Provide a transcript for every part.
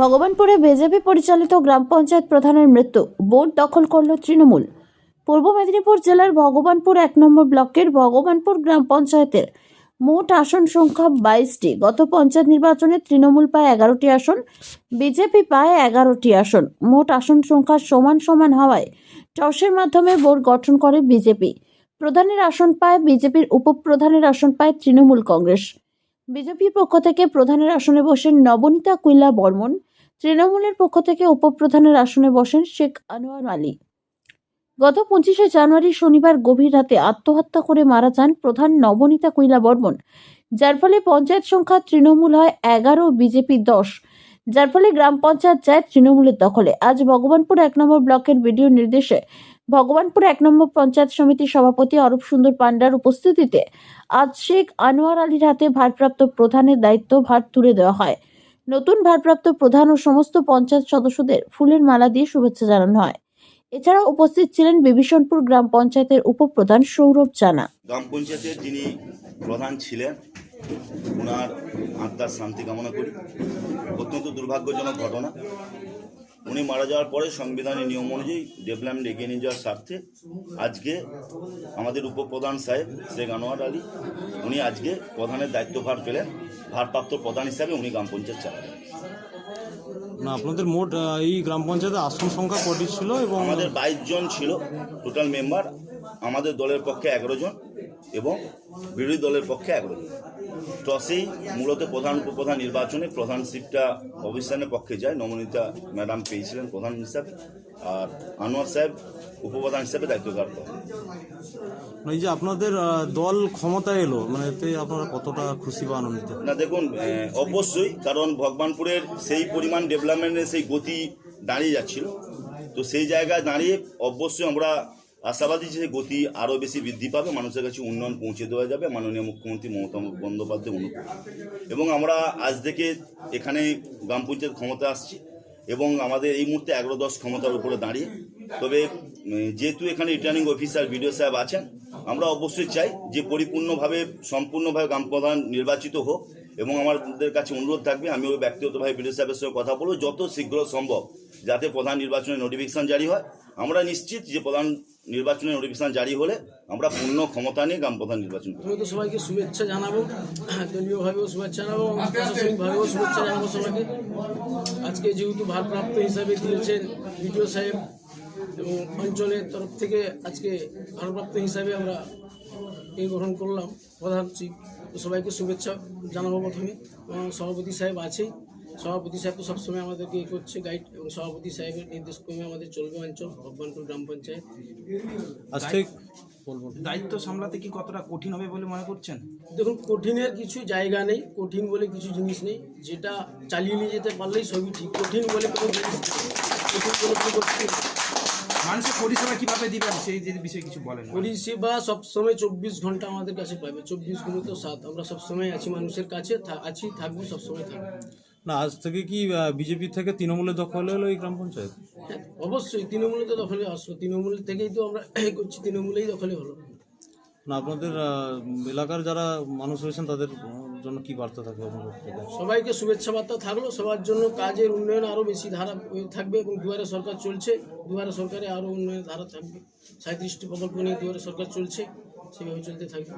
ভগবানপুরে BJP পরিচালিত গ্রাম পঞ্চায়েত প্রধানের মৃত্যু। বোর্ড দখল করল তৃণমূল। পূর্ব মেদিনীপুর জেলার ভগবানপুর এক নম্বর ব্লকের ভগবানপুর গ্রাম পঞ্চায়েতের মোট আসন সংখ্যা বাইশটি। গত পঞ্চায়েত নির্বাচনে তৃণমূল পায় এগারোটি আসন, বিজেপি পায় এগারোটি আসন। মোট আসন সংখ্যা সমান সমান হওয়ায় টসের মাধ্যমে বোর্ড গঠন করে বিজেপি। প্রধানের আসন পায় বিজেপির উপপ্রধানের আসন পায় তৃণমূল কংগ্রেস। বিজেপির পক্ষ থেকে প্রধানের আসনে বসেন নবনীতা কুইল্লা বর্মন। তৃণমূলের পক্ষ থেকে উপপ্রধানের আসনে বসেন শেখ আনোয়ার আলী। গত পঁচিশে জানুয়ারি শনিবার গভীর রাতে আত্মহত্যা করে মারা যান প্রধান নবনীতা কুইলা বর্মন। যার ফলে পঞ্চায়েত সংখ্যা তৃণমূল হয় এগারো, বিজেপি দশ। যার ফলে গ্রাম পঞ্চায়েত যায় তৃণমূলের দখলে। আজ ভগবানপুর এক নম্বর ব্লকের ভিডিও নির্দেশে ভগবানপুর এক নম্বর পঞ্চায়েত সমিতির সভাপতি অরূপ সুন্দর পান্ডার উপস্থিতিতে আজ শেখ আনোয়ার আলীর হাতে ভারপ্রাপ্ত প্রধানের দায়িত্ব ভার তুলে দেওয়া হয়। নতুন ভারপ্রাপ্ত প্রধান ও সমস্ত পঞ্চায়েত সদস্যদের ফুলের মালা দিয়ে শুভেচ্ছা জানানো হয়। এছাড়া উপস্থিত ছিলেন বিভীষণপুর গ্রাম পঞ্চায়েতের উপপ্রধান সৌরভ জানা। গ্রাম পঞ্চায়েতের যিনি প্রধান ছিলেন ওনার আত্মার শান্তি কামনা করি। অত্যন্ত দুর্ভাগ্যজনক ঘটনা। উনি মারা যাওয়ার পরে সংবিধানের নিয়ম অনুযায়ী ডেভেলপমেন্ট এগিয়ে নিয়ে যাওয়ার স্বার্থে আজকে আমাদের উপপ্রধান সাহেব শেখ আনোয়ার আলী উনি আজকে প্রধানের দায়িত্বভার পেলেন ভারপ্রাপ্ত প্রধান হিসাবে উনি গ্রাম পঞ্চায়েত চালাবেন না আপনাদের মোট এই গ্রাম পঞ্চায়েতে আসন সংখ্যা কটি ছিল এবং আমাদের বাইশ জন ছিল টোটাল মেম্বার আমাদের দলের পক্ষে এগারো জন এবং বিরোধী দলের পক্ষে এগারো জন। টসেই মূলত প্রধান উপপ্রধান নির্বাচনে প্রধানশিপটা অবস্থানের পক্ষে যায়। নমনীতা ম্যাডাম পেয়েছিলেন প্রধান হিসাবে। আর আনোয়ার সাহেব উপপ্রধান হিসাবে দায়িত্বভার করেন এই যে আপনাদের দল ক্ষমতা এলো মানে এতে আপনারা কতটা খুশি বা আনন্দিত? না দেখুন অবশ্যই কারণ ভগবানপুরের সেই পরিমাণ ডেভেলপমেন্টের সেই গতি দাঁড়িয়ে যাচ্ছিল। তো সেই জায়গায় দাঁড়িয়ে অবশ্যই আমরা আশাবাদী যে গতি আরও বেশি বৃদ্ধি পাবে, মানুষের কাছে উন্নয়ন পৌঁছে দেওয়া যাবে, মাননীয় মুখ্যমন্ত্রী মমতা বন্দ্যোপাধ্যায় অনুকূল এবং আমরা আজ থেকে এখানে গ্রাম পঞ্চায়েত ক্ষমতা আসছি এবং আমাদের এই মুহূর্তে এগারো দশ ক্ষমতার উপরে দাঁড়িয়ে। তবে যেহেতু এখানে রিটার্নিং অফিসার বিডিও সাহেব আছেন, আমরা অবশ্যই চাই যে পরিপূর্ণভাবে, সম্পূর্ণভাবে গ্রাম প্রধান নির্বাচিত হোক এবং আমাদের কাছে অনুরোধ থাকবে আমি ওই ব্যক্তিগতভাবে বিডিও সাহেবের সঙ্গে কথা বলব, যত শীঘ্র সম্ভব। যাতে প্রধান নির্বাচনের নোটিফিকেশন জারি হয়। আমরা নিশ্চিত যে প্রধান নির্বাচনের নোটিফিকেশন জারি হলে আমরা পূর্ণ ক্ষমতা নিয়ে গ্রাম প্রধান নির্বাচন আমি তো সবাইকে শুভেচ্ছা জানাব দলীয়ভাবেও শুভেচ্ছা জানাব প্রশাসনিকভাবেও শুভেচ্ছা জানাব সবাইকে। আজকে যেহেতু ভারপ্রাপ্ত হিসাবে দিয়েছেন বিডিও সাহেব, এবং অঞ্চলের তরফ থেকে আজকে ভারপ্রাপ্ত হিসাবে আমরা এই গ্রহণ করলাম। প্রধান, সবাইকে শুভেচ্ছা জানাব প্রথমে সভাপতি সাহেব আছেই। সভাপতি সাহেব তো সবসময় আমাদেরকে এ করছে গাইড এবং সভাপতি সাহেবের নির্দেশ ক্রমে আমাদের চলবে অঞ্চল ভগবানপুর গ্রাম পঞ্চায়েত। বলব। দায়িত্ব সামলাতে কি কতটা কঠিন হবে বলে মনে করছেন? দেখুন কঠিনের কিছু জায়গা নেই কঠিন বলে কিছু জিনিস নেই যেটা চালিয়ে নিয়ে যেতে পারলেই সবই ঠিক। কঠিন বলে কোনো জিনিস কঠিন কোনো মানুষের পরিষেবা কীভাবে দিবেন? সেই যে বিষয়ে কিছু বলেন। পরিষেবা সবসময় চব্বিশ ঘণ্টা আমাদের কাছে পাবে। চব্বিশ গুণিত সাত। আমরা সবসময় আছি মানুষের কাছে আছি থাকব সবসময় থাকব। না আজ থেকে কি বিজেপি থেকে তৃণমূলের দখল হলো এই গ্রাম পঞ্চায়েত? অবশ্যই তৃণমূলে তো দখলে আসলো। তৃণমূল থেকেই তো আমরা করছি তৃণমূলেই দখলে হলো। না আপনাদের এলাকার যারা মানুষ রয়েছেন তাদের জন্য কি বার্তা থাকবে সবাইকে শুভেচ্ছা বার্তা থাকল সবার জন্য কাজের উন্নয়ন আরও বেশি ধারা থাকবে এবং দুয়ারে সরকার চলছে। দুয়ারে সরকারে আরও উন্নয়নের ধারা থাকবে। সাঁত্রিশটি প্রকল্প নিয়ে দুয়ারে সরকার চলছে। সেভাবে চলতে থাকবে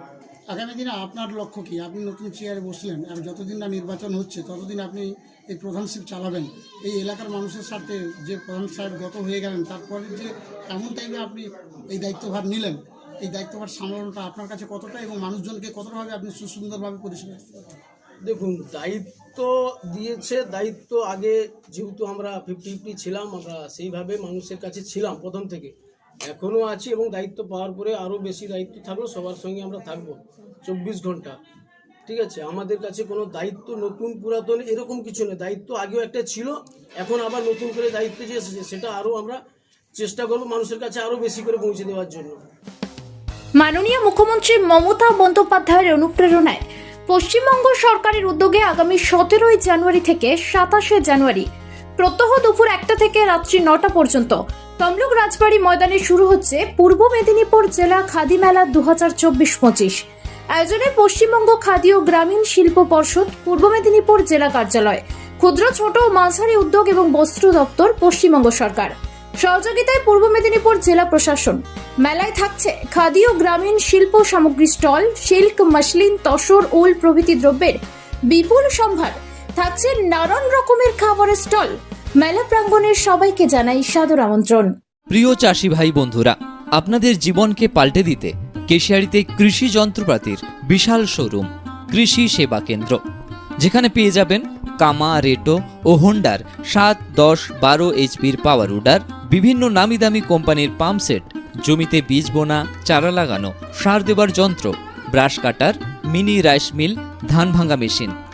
আগামী দিনে আপনার লক্ষ্য কি? আপনি নতুন চেয়ারে বসলেন আর যতদিন না নির্বাচন হচ্ছে ততদিন আপনি এই প্রধানশিপ চালাবেন। এই এলাকার মানুষের সাথে যে প্রধান সাহেব গত হয়ে গেলেন তারপরে যে এমন টাইমে আপনি এই দায়িত্বভার নিলেন এই দায়িত্বভার সামলানোটা আপনার কাছে কতটা এবং মানুষজনকে কতটাভাবে আপনি সুন্দরভাবে পরিষেবা দেখুন দায়িত্ব দিয়েছে দায়িত্ব আগে যেহেতু আমরা ফিফটি ফিফটি ছিলাম আমরা সেইভাবে মানুষের কাছে ছিলাম প্রথম থেকে। এখনও আছি এবং দায়িত্ব পাওয়ার পরে আরও বেশি দায়িত্ব থাকল, সবার সঙ্গে আমরা থাকব চব্বিশ ঘণ্টা। ঠিক আছে? আমাদের কাছে কোনো দায়িত্ব নতুন, পুরাতন এরকম কিছু নেই। দায়িত্ব আগেও একটা ছিল, এখন আবার নতুন করে দায়িত্ব যে এসেছে, সেটা আরও আমরা চেষ্টা করব মানুষের কাছে আরও বেশি করে পৌঁছে দেওয়ার জন্য। মাননীয় মুখ্যমন্ত্রী মমতা বন্দ্যোপাধ্যায়ের অনুপ্রেরণায় পশ্চিমবঙ্গ সরকারের উদ্যোগে আগামী সতেরোই জানুয়ারি থেকে সাতাশে জানুয়ারি প্রত্যহ দুপুর একটা থেকে রাত্রি নটা পর্যন্ত। তমলুক রাজবাড়ি ময়দানে শুরু হচ্ছে পূর্ব মেদিনীপুর জেলা খাদি মেলা দু হাজার চব্বিশ পঁচিশ। আয়োজনে পশ্চিমবঙ্গ খাদি ও গ্রামীণ শিল্প পর্ষদ, পূর্ব মেদিনীপুর জেলা কার্যালয়, ক্ষুদ্র, ছোট ও মাঝারি উদ্যোগ এবং বস্ত্র দপ্তর, পশ্চিমবঙ্গ সরকার। সহযোগিতায় পূর্ব মেদিনীপুর জেলা প্রশাসন। মেলায় থাকছে খাদি ও গ্রামীণ শিল্প সামগ্রী স্টল, সিল্ক, মাসলিন, তসর, উল প্রভৃতি দ্রব্যের বিপুল সম্ভার। থাকছে নানান রকমের খাবারের স্টল। মেলা প্রাঙ্গণের সবাইকে জানাই সাদর আমন্ত্রণ। প্রিয় চাষি ভাই বন্ধুরা, আপনাদের জীবনকে পাল্টে দিতে কেশিয়ারিতে কৃষি যন্ত্রপাতির বিশাল শোরুম, কৃষি সেবা কেন্দ্র। যেখানে পেয়ে যাবেন কামা, রেটো ও হোন্ডার সাত, দশ, বারো এইচপির পাওয়ার উডার, বিভিন্ন নামি দামি কোম্পানির পাম্প সেট, জমিতে বীজ বোনা, চারা লাগানো, সার দেবার যন্ত্র, brush cutter, mini rice mill, ধান ভাঙা মেশিন